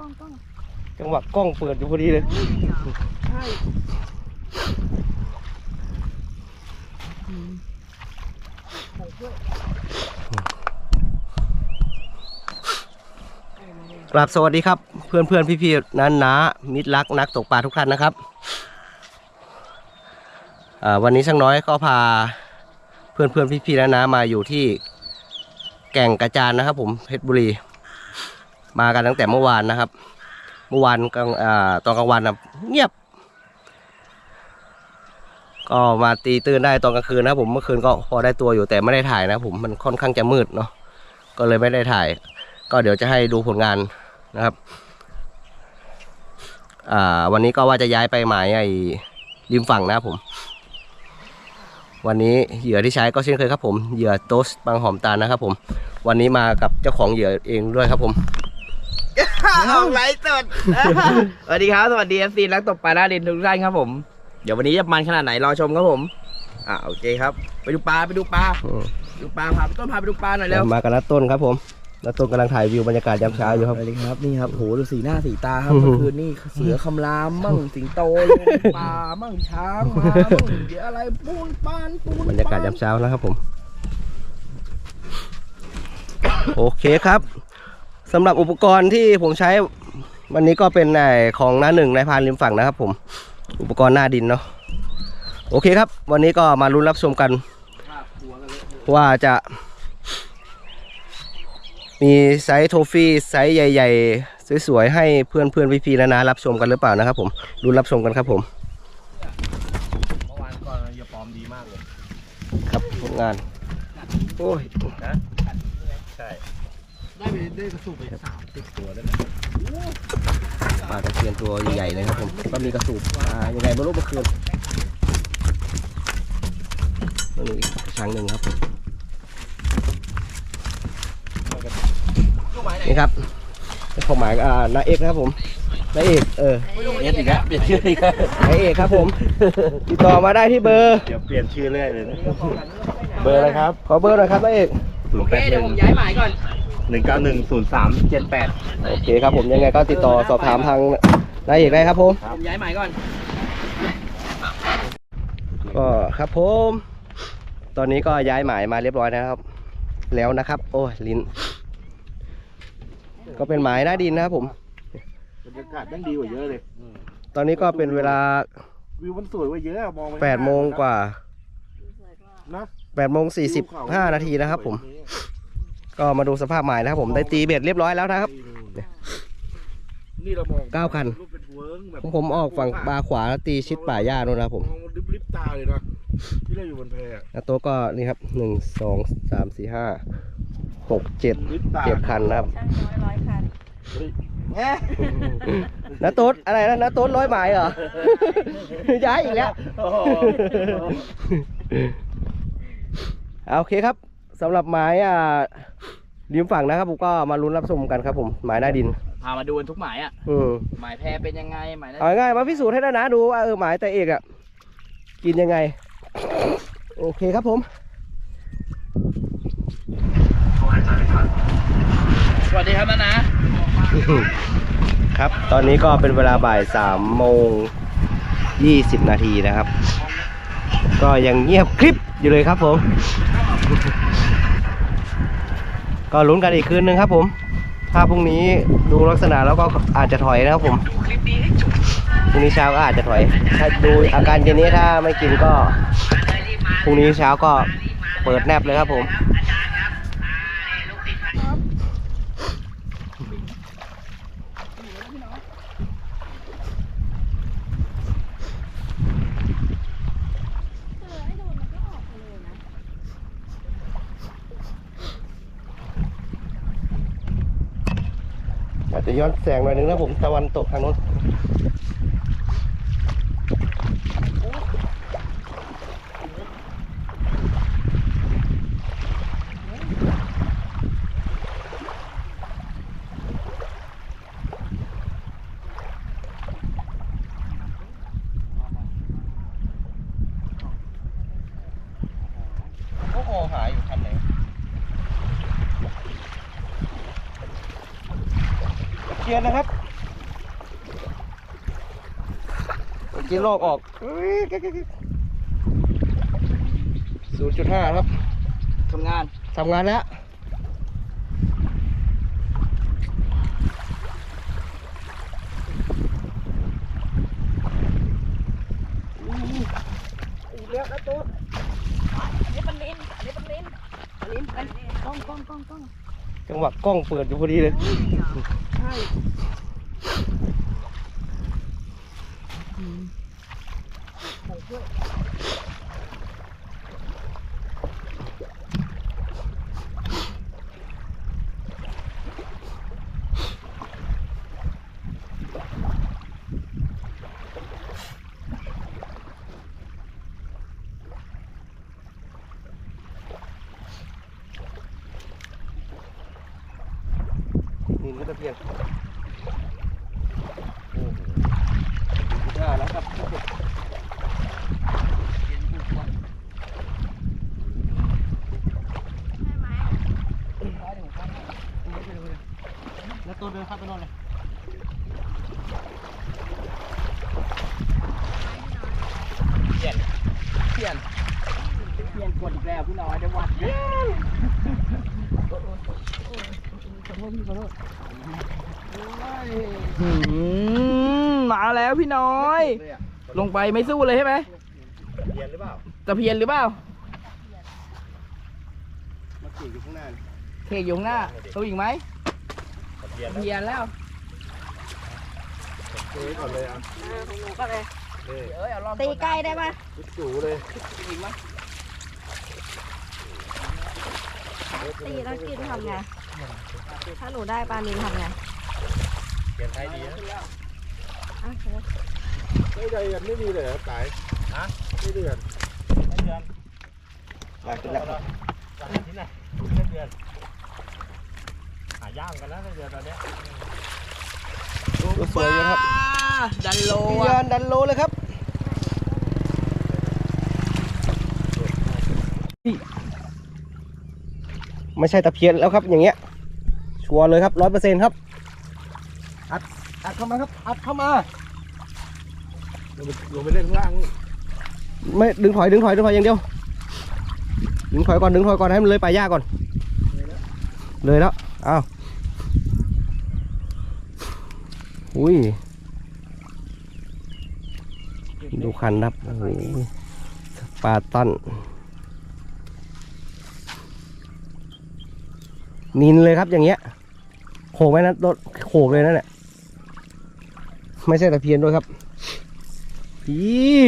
กล้องกล้องจังหวะกล้องเปิดอยู่พอดีเลย ใช่กราบสวัสดีครับ เพื่อนเพื่อนพี่พี่ๆน้าน้ามิตรรักนักตกปลาทุกท่านนะครับวันนี้ช่างน้อยก็พาเพื่อนเพื่อนพี่พี่ๆน้าน้ามาอยู่ที่แก่งกระจานนะครับผมเพชรบุรี มากันตั้งแต่เมื่อวานนะครับ เมื่อวานกลางตอนกลางวันนะเงียบ ก็มาตีตื่นได้ตอนกลางคืนนะผมเมื่อคืนก็พอได้ตัวอยู่แต่ไม่ได้ถ่ายนะผมมันค่อนข้างจะมืดเนาะก็เลยไม่ได้ถ่าย ก็เดี๋ยวจะให้ดูผลงานนะครับอ่าวันนี้ก็ว่าจะย้ายไปหมายไอ้ริมฝั่งนะผม วันนี้เหยื่อที่ใช้ก็เช่นเคยครับผม เหยื่อโตสบางหอมตาลนะครับผม วันนี้มากับเจ้าของเหยื่อเองด้วยครับผม ออกไลฟ์สดสวัสดีครับ สวัสดีเอฟซีนักตกปลาหน้าดินทุกท่านครับผม เดี๋ยววันนี้จะมันขนาดไหนรอชมครับผม อ่าโอเคครับ ไปดูปลาไปดูปลาไปดูปลาพาไปต้นพาไปดูปลาหน่อยเร็วมากับนัดต้นครับผมนัดต้นกำลังถ่ายวิวบรรยากาศยามเช้าอยู่ครับสวัสดีครับนี่ครับโหดูสีหน้าสีตาครับอืมเมื่อคืนนี่เสือคำรามมั่งสิงโตลงปลามั่งช้างมามั่งเดี๋ยวอะไรปูนปานปูนบรรยากาศยามเช้านะครับผม โอเคครับ สำหรับอุปกรณ์ที่ผมใช้วันนี้ก็เป็นไอ้ของหน้าหนึ่งในพานริมฝั่งนะครับ ผม อุปกรณ์หน้าดินเนาะโอเคครับ วันนี้ก็มาลุ้นรับชมกัน ว่าจะ มีไซส์โทฟี่ไซส์ใหญ่ ๆ สวยๆให้เพื่อนเพื่อนๆพี่ๆนะนะรับชมกันหรือเปล่านะครับ ผมลุ้นรับชมกันครับผมเมื่อวานก่อนอย่าปลอมดีมากเลย ครับผลงาน โอ้ย ได้ไปได้กระสุนไปสามสิบตัวได้ไหมปลาตะเพียนตัวใหญ่ๆเลยครับผม ก็มีกระสูบอ่ายังไงไม่รู้เมื่อคืนตัวนี้อีกกระชังหนึ่งครับผมนี่ครับเจ้าของหมายอ่านาเอกนะครับผมนาเอกเออเอ็ดอีกแล้วเปลี่ยนชื่ออีกแล้วนาเอกครับผมติดต่อมาได้ที่เบอร์เดี๋ยวเปลี่ยนชื่อเรื่อยเลยนะเบอร์อะไรครับขอเบอร์หน่อยครับนาเอกศูนย์แปดหเดี๋ยนึ่วงผมย้ายหมายก่อน หนึ่งเก้าหนึ่งศูนย์สามเจ็ดแปดโอเคครับผมยังไงก็ติดต่อสอบถามทางนายเอกได้ครับผม ผมย้ายหมายก่อน ก็ครับผม ตอนนี้ก็ย้ายหมายมาเรียบร้อยนะครับ แล้วนะครับ โอ้ยลิ้น ก็เป็นหมายหน้าดินนะครับผม บรรยากาศแม่งดีกว่าเยอะเลย ตอนนี้ก็เป็นเวลาวิวมันสวยกว่าเยอะอะมองไป8โมงกว่านะ8โมง45 นาทีนะครับผมก็ มาดูสภาพหมายนะครับผมได้ตีเบ็ดเรียบร้อยแล้วนะครับนี่เรามองเก้าคันรูปเป็นเวิร์งแบบผมผมออกฝั่งปลาขวาแล้วตีชิดป่าหญ้านู่นนะครับผมมองริบริบตาเลยนะที่เราอยู่บนแพอะแล้วโต๊ะก็นี่ครับหนึ่งสองสามสี่ห้าหกเจ็ดริบตาเจ็ดคันนะครับช่างน้อยร้อยคันเฮ้ยนาโต๊ดอะไรนะนาโต๊ดร้อยหมายเหรอย้ายอีกแล้วโอ้โหอ่าโอเคครับสำหรับหมายอ่า ริมฝั่งนะครับผมก็มาลุ้นรับชมกันครับผมหมายหน้าดินพามาดูกันทุกหมายอะอืมหมายแพรเป็นยังไงหมายนั้นเอาง่ายๆมาพิสูจน์ให้ได้นะดูว่าเออหมายแต่เอกอะกินยังไง โอเคครับผม สวัสดีครับนะนะ ครับ ตอนนี้ก็เป็นเวลาบ่ายสามโมงยี่สิบนาทีนะครับ ก็ยังเงียบคลิปอยู่เลยครับผม ก็ลุ้นกันอีกคืนนึงครับผม ถ้าพรุ่งนี้ดูลักษณะแล้วก็อาจจะถอยนะครับผมพรุ่งนี้เช้าก็อาจจะถอย ถ้าดูอาการเย็นนี้ถ้าไม่กินก็พรุ่งนี้เช้าก็เปิดแนบเลยครับผม เออไอ้โดนมันก็ออกไปเลยนะ เดี๋ยวย้อนแสงหน่อยนึงนะผมตะวันตกทางโน้นโอ้โหหายอยู่คันไหน กพียนนะครับเมื่อกินลอกออกศูนย์จุดห้าครับทำงานทำงานแล้วอีกแล้วนะตุ๊ดอันนี้เป็นลิ้นอันนี้เป็นลิ้นลิ้นเป็นกล้องกล้องกล้องกล้องจังหวะกล้องเปิดอยู่พอดีเลย ใช่ใส่ถ้วย นี่ก็ตะเพียนโอ้โหจุดห้าแล้วครับแล้วตัวเดินเข้าไปนอนเลย เปลี่ยน เปลี่ยนเปลี่ยนกดอีกแล้วพี่น้อยเดี๋ยววัดเขอโทษพี่ขอโทษมาแล้วพี่น้อย ลงไปไม่สู้เลยใช่ไหมเพียนหรือเปล่าตะเพียนหรือเปล่ามาขี่อยู่ข้างหน้านี่เคกอยู่ข้างหน้าตัวอีกไหมตะเพียนตะเพียนแล้วเจ๊ก่อนเลยอะอ่าของหนูก็เลย นี่เอ้ยเอาลองตีใกล้ได้ปะทุกสูเลยอีกไหมตีแล้วกินทำไง ถ้าหนูได้ปลานิลทำไงเพียนไทยดีนะอะไม่ได้ยันไม่มีเลยเหรอตายฮะไม่เดือนมาขึ้นแล้วก็สวยอยู่ครับ ดันโลเพียอะนดันโลเลยครับนี่ไม่ใช่ตะเพียนแล้วครับ อย่างเงี้ย ชัวร์เลยครับร้อยเปอร์เซ็นต์ครับ อัด อัดเข้ามาครับ อัดเข้ามาลงไปลงไปเล่นข้างล่างนี่ไม่ดึงถอยดึงถอยดึงถอยอย่างเดียว ดึงถอยก่อนดึงถอยก่อนให้มันเลยป่าหญ้าก่อน เลยแล้วอ้าวอุ้ย ดูคันครับ โอ้โหปลาต้นนินเลยครับอย่างเงี้ยโขกไว้นะรถโขกเลยนั่นแหละไม่ใช่ตะเพียนด้วยครับพี่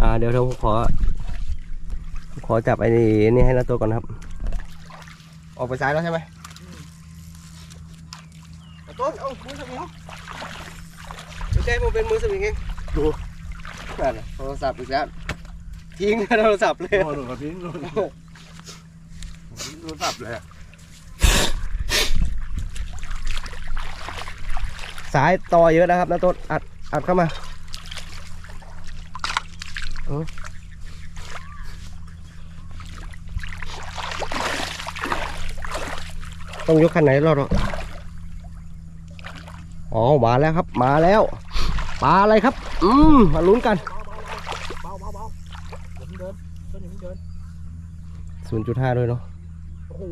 อ่าเดี๋ยวเราขอ ขอจับไอ้นี่ให้นาตัวก่อนครับ ออกไปซ้ายแล้วใช่ไหม ต้นเอามือสวิงไม่ใช่ผมเป็นมือสวิงเองดูนั่นน่ะโทรศัพท์อีกแล้วทิ้งโทรศัพท์เลยโอ้โหกระทิ้งโทรศัพท์เลยสายต่อเยอะนะครับนาต้นอัดอัดเข้ามาต้องยกคันไหนเรอดหรอ อ๋อมาแล้วครับมาแล้วปลาอะไรครับ อืมมาลุ้นกันเบาเบาเบาเดี๋ยวเพิ่งเดินต้นอย่าเพิ่งเดิน0.5ด้วยเนาะโอ้โห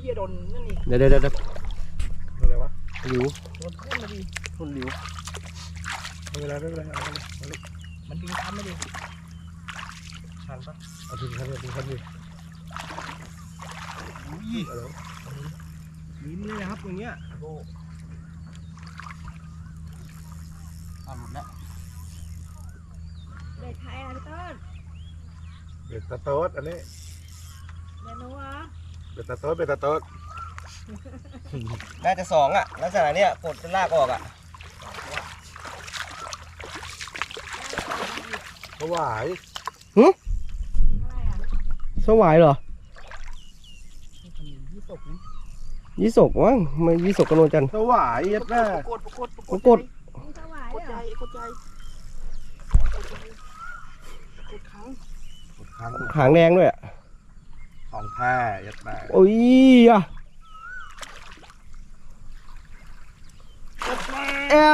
เฮียโดนนั่นนี่เดี๋ยวเดี๋ยวเดี๋ยวเดี๋ยวอะไรวะหลิวโดนขึ้นมาดิทุนหลิวไม่เป็นไรไม่เป็นไรเอาเลยเอาเลยมันดึงทันไม่ดิชันปะเอาทิ้งครับเอาทิ้งครับดิอุ้ยเอาเลยลิ้นเลยนะครับอย่างเงี้ยโอ้ อ่าหลุดแล้ว เด็กไทยอะพี่ต้น เบ็ดตะโต๊ดอันนี้เดี๋ยวหนูอะเบ็ดตะโต๊ดเบ็ดตะโต๊ดน่าจะสองอะลักษณะเนี้ยกดจนลากออกอะถวายอะไรอะสวายเหรอ ยี่สกนี่ยี่สกวะไม่ยี่สกกระโนนจันทร์ถวายยัดแม่กดกดปรากฏนี่ถวายกดเหรใจอกดใจกดค้า งค้างหางแดงด้วยอะคของแท้ยัดแม่โอ้ยอะเอ้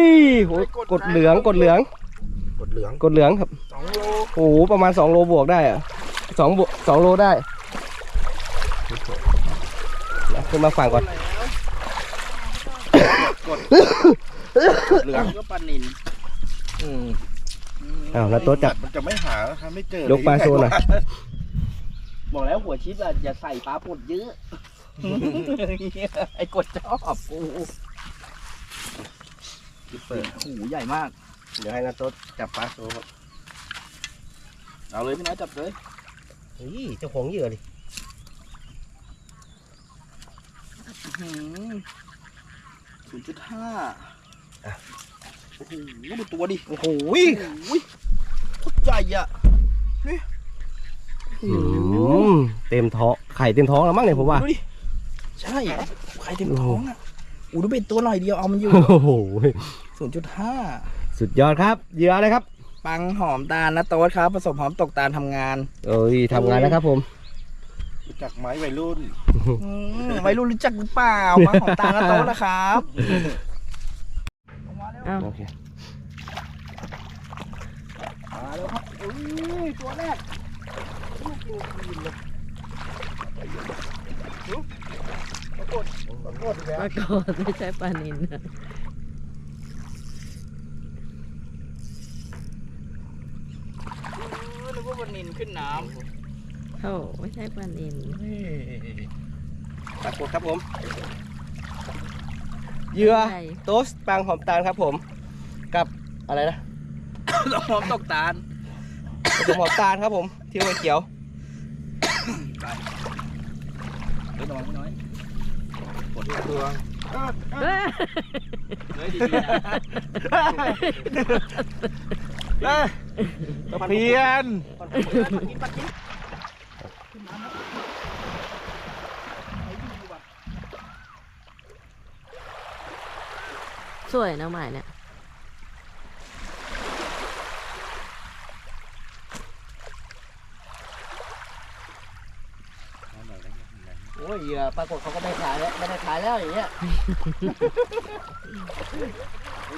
ยโหกดเหลืองกดเหลือง กดเหลืองกดเหลืองครับสองโลโอ้โหประมาณ2โลบวกได้อะสองบวกสองโลได้เดี๋ยวขึ้นมาฝั่งก่อนเหลืองก็ปลานินอืม อ้าวแล้วโต๊ะจับ มันจะไม่หาถ้าไม่เจอยกปลาโชว์หน่อย บอกแล้วหัวชิดอะอย่าใส่ปลาปดเยอะ ไอ้กดชอบกูเปิดหูใหญ่มาก เดี๋ยวให้นาโต๊ะจับปลาโชว์ครับเอาเลยพี่น้อยจับเลยเฮ้ยเจ้าของเหยื่อดิศูนย์จุดห้าโอ้โหดูตัวดิ โอ้โห โอ้โหโคตร ใหญ่อะอืมเต็มท้องไข่เต็มท้องแล้วมั้งเนี่ยผมว่าดูดิใช่ใครเต็มท้องอะอู้ดูเป็นตัวหน่อยเดียวเอามันอยู่โอ้โหศูนย์จุดห้าสุดยอดครับเหยื่ออะไรครับ ปังหอมตาลนะโต๊ดครับผสมหอมตกตาลทำงาน เอ้ยทำงานแล้วครับผมรู้จักไม้วัยรุ่นอืมไม่รู้รู้จักหรือเปล่าปังหอมตาลนะโต๊ดนะครับอ้าวโอเคมา แล้วครับอุ้ยตัวแรกปรากฏไม่ใช่ปลานินนะนึกว่าปลานินขึ้นน้โอ้ไม่ใช่ปลานินปรากฏครับผมเหยื่อใช่โต๊สปังหอมตาลครับผม กับอะไรนะำหอมตกตาลผสมหอมตาลครับผม ที่หัวเขียวเฮ้ยน้อยน้อยตัวเอ้ยเฮ้ยดีๆนะตะเพียนสวยนะหมายเนี่ย ยเหยื่อปรากฏเขาก็ไม่ขายแล้วไม่ได้ขายแล้วอย่างเงี้ย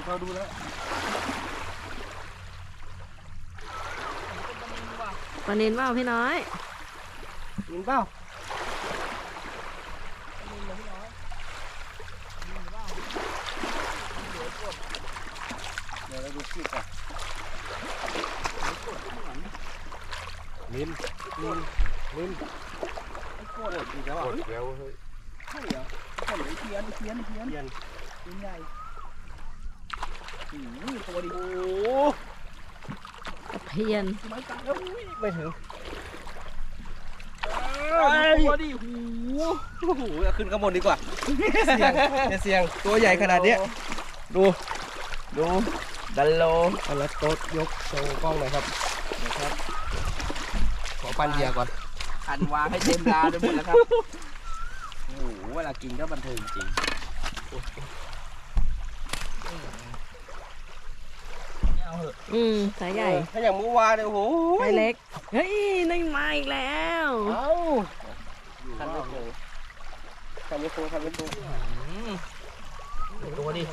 เขาดูแล้วปลานินเปล่าพี่น้อยกินเปล่าเดี๋ยวเราดูคลิปก่อนมินมินมินก ดอีกแล้วกดแล้วเฮ้ยใช่เหรอใช่เหรอเทียนเทียนเทียนเทียนเทียนใหญ่อือตัวดิโอ้ตะเพียนไม่ตัดแล้วอุ้ยไม่ถึงตัวดิหูโอ้โหเอาขึ้นข้างบนดีกว่าเสี่ยงจะเสี่ยงตัวใหญ่ขนาดเนี้ยดู ดูดันโลเอาละโต๊ะยกโชว์กล้องหน่อยครับนะครับขอปันเหยื่อก่อน หันวางให้เต็มลาไปหมดแล้วครับโอ้โหเวลากินก็บันเทิงจริงเอาเหอะอืมสายใหญ่ถ้าอย่างเมื่อวานเนี่ยโอ้โหสายเล็ก เฮ้ยนี่มาอีกแล้วเอ้าทันไม่เจอทันไม่โตทันไม่โตตัวดิ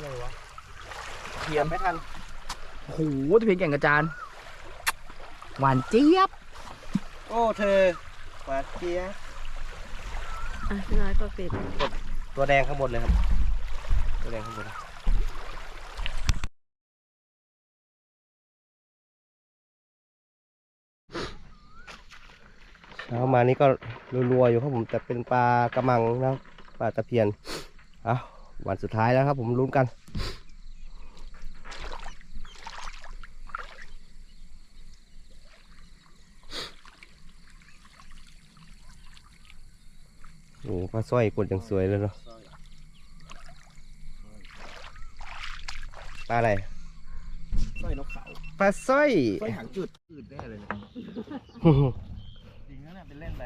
เทียมไม่ทันโอ้โหตะเพียนแก่งกระจานหวานเจี๊ยบ โอ้เธอ หวาดเจี๊ยอะพี่น้อยก็ปิดตัวแดงข้างบนเลยครับ ตัวแดงข้างบนเช้ามานี่ก็รัวๆอยู่ครับผมแต่เป็นปลากระมังนะครับปลาตะเพียนเอาววันสุดท้ายแล้วครับผมลุ้นกัน โอ้ปลาสร้อยกดอย่างสวยเลยเนาะปลาอะไรสร้อยนกเขาปลาสร้อยสร้อยหางจุดอืดแน่เลยเนี่ยจริงนะเนี่ยเป็นเล่นไป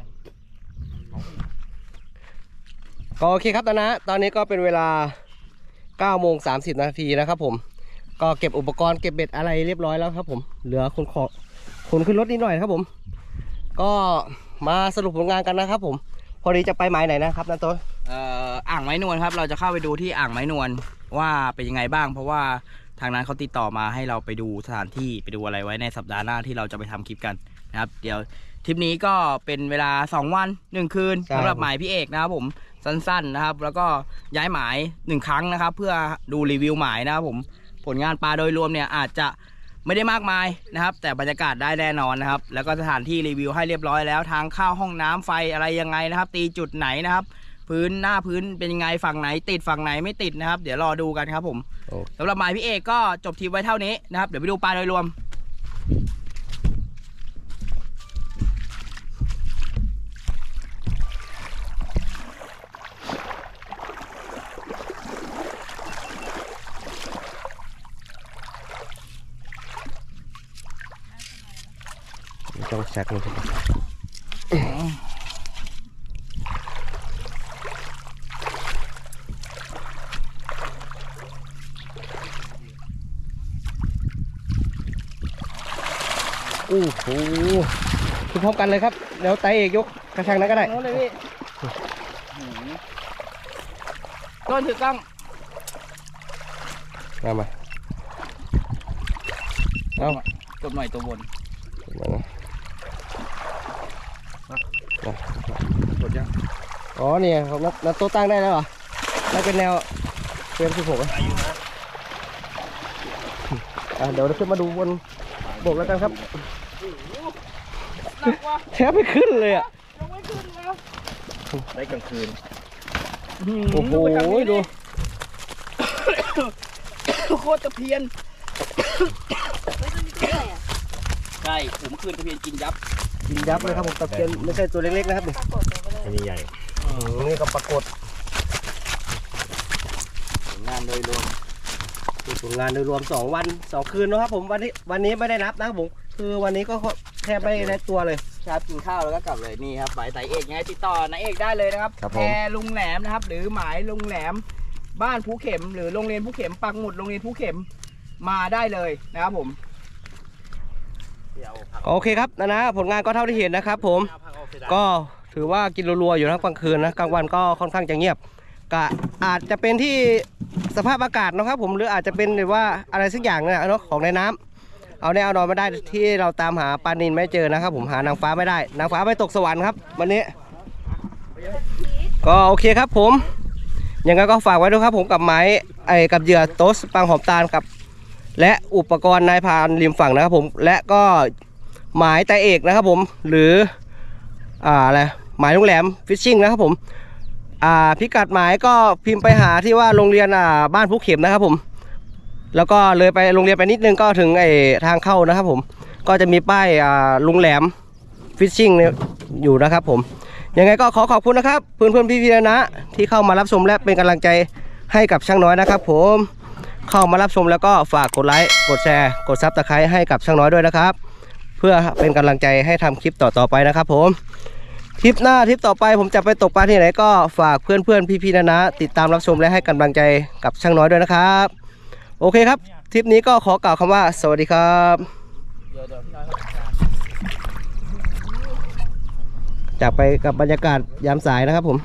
ก็โอเคครับตอนนะ ตอนนี้ก็เป็นเวลา9โมง30 นาทีนะครับผม ก็เก็บอุปกรณ์เก็บเบ็ดอะไรเรียบร้อยแล้วครับผม เหลือคนขอคนขึ้นรถนิดหน่อยนะครับผม ก็มาสรุปผลงานกันนะครับผมพ อดีจะไปหมายไหนนะครับนันโต้นเอ่ออ่างไม้นวลครับ เราจะเข้าไปดูที่อ่างไม้นวลว่าเป็นยังไงบ้าง เพราะว่าทางนั้นเขาติดต่อมาให้เราไปดูสถานที่ไปดูอะไรไว้ในสัปดาห์หน้าที่เราจะไปทำคลิปกันนะครับ เดี๋ยวทริปนี้ก็เป็นเวลา 2 วัน 1 คืนสำหรับหมายพี่เอกนะครับผมสั้นๆนะครับ แล้วก็ย้ายหมาย 1 ครั้งนะครับ เพื่อดูรีวิวหมายนะครับผมผลงานปลาโดยรวมเนี่ยอาจจะ ไม่ได้มากมายนะครับ แต่บรรยากาศได้แน่นอนนะครับ แล้วก็สถานที่รีวิวให้เรียบร้อยแล้วทางเข้าห้องน้ำไฟอะไรยังไงนะครับ ตีจุดไหนนะครับ พื้นหน้าพื้นเป็นยังไงฝั่งไหน ติดฝั่งไหนไม่ติดนะครับ เดี๋ยวรอดูกันครับผมโอ้สำหรับหมายพี่เอกก็จบทีไว้เท่านี้นะครับเดี๋ยวไปดูปลาโดยรวม ต้องแซกลงไปโอ้โหคือพร้อมกันเลยครับ เดี๋ยวไตเอกยกกระชังนั้นก็ได้โน้นเลยพี่ต้นถือกล้องมามาเอากดหน่อยตัวบนมานะ กดยังอ๋อเนี่ยของนัดนัดโต๊ะตั้งได้แล้วเหรอได้เป็นแนวเฟรมสิบหกอะอะเดี๋ยวเราขึ้นมาดูบนบกแล้วกันครับหนักว่ะแทบไม่ขึ้นเลยอะยังไม่ขึ้นแล้วได้กลางคืนโอ้โหดูโคตรตะเพียนใช่ผมคืนตะเพียนกินยับ กินยับเลยครับผมตะเพียนไม่ใช่ตัวเล็กๆนะครับนี่อันนี้ใหญ่อืมนี่ก็ปรากฏผลงานโดยรวมผลงานโดยรวมสองวันสองคืนนะครับผมวันนี้วันนี้ไม่ได้นับนะครับผมคือวันนี้ก็แทบไม่ได้ตัวเลย ครับกินข้าวแล้วก็กลับเลยนี่ครับหมายสายเอกไงติดต่อนายเอกได้เลยนะครับครับผม แพรลุงแหลมนะครับ หรือหมายลุงแหลม บ้านภูเข็ม หรือโรงเรียนภูเข็มปักหมุดโรงเรียนภูเข็มมาได้เลยนะครับผม โอเคครับนะนะผลงานก็เท่าที่เห็นนะครับผมก็ถือว่ากินรัวๆอยู่ทั้งกลางคืนนะกลางวันก็ค่อนข้างจะเงียบก็อาจจะเป็นที่สภาพอากาศนะครับผมหรืออาจจะเป็นหรือว่าอะไรสักอย่างเนี่ยเนาะของในน้ำเอาแน่เอานอนไม่ได้ที่เราตามหาปลานินไม่เจอนะครับ ผมหานางฟ้าไม่ได้นางฟ้าไปตกสวรรค์ครับวันนี้ ก็โอเคครับผมยังไงก็ฝากไว้ด้วยครับผมกับไม้ไอ้กับเหยื่อโต๊สปังหอมตาลกับ และอุปกรณ์นายพานริมฝั่งนะครับผมและก็หมายไตเอกนะครับผมหรืออ่าอะไรหมายลุงแหลมฟิชชิ่งนะครับผมอ่าพิกัดหมายก็พิมพ์ไปหาที่ว่าโรงเรียนอ่าบ้านผู้เข็มนะครับผม แล้วก็เลยไปโรงเรียนไปนิดนึงก็ถึงไอ้ทางเข้านะครับผมก็จะมีป้ายอ่าลุงแหลมฟิชชิ่งอยู่นะครับผมยังไงก็ขอขอบคุณนะครับเพื่อนเพื่อนๆพี่ๆนะ ที่เข้ามารับชมและเป็นกำลังใจให้กับช่างน้อยนะครับผม เข้ามารับชมแล้วก็ฝากกดไลค์กดแชร์กดซับสไครต์ให้กับช่างน้อยด้วยนะครับ เพื่อเป็นกำลังใจให้ทำคลิปต่อๆไปนะครับ ผมคลิปหน้าทริปต่อไปผมจะไปตกปลาที่ไหนก็ฝากเพื่อนๆพี่ๆนะนะติดตามรับชมและให้กำลังใจกับช่างน้อยด้วยนะครับ โอเคครับทริปนี้ก็ขอกล่าวคำว่า สวัสดีครับจากไปกับบรรยากาศยามสายนะครับผม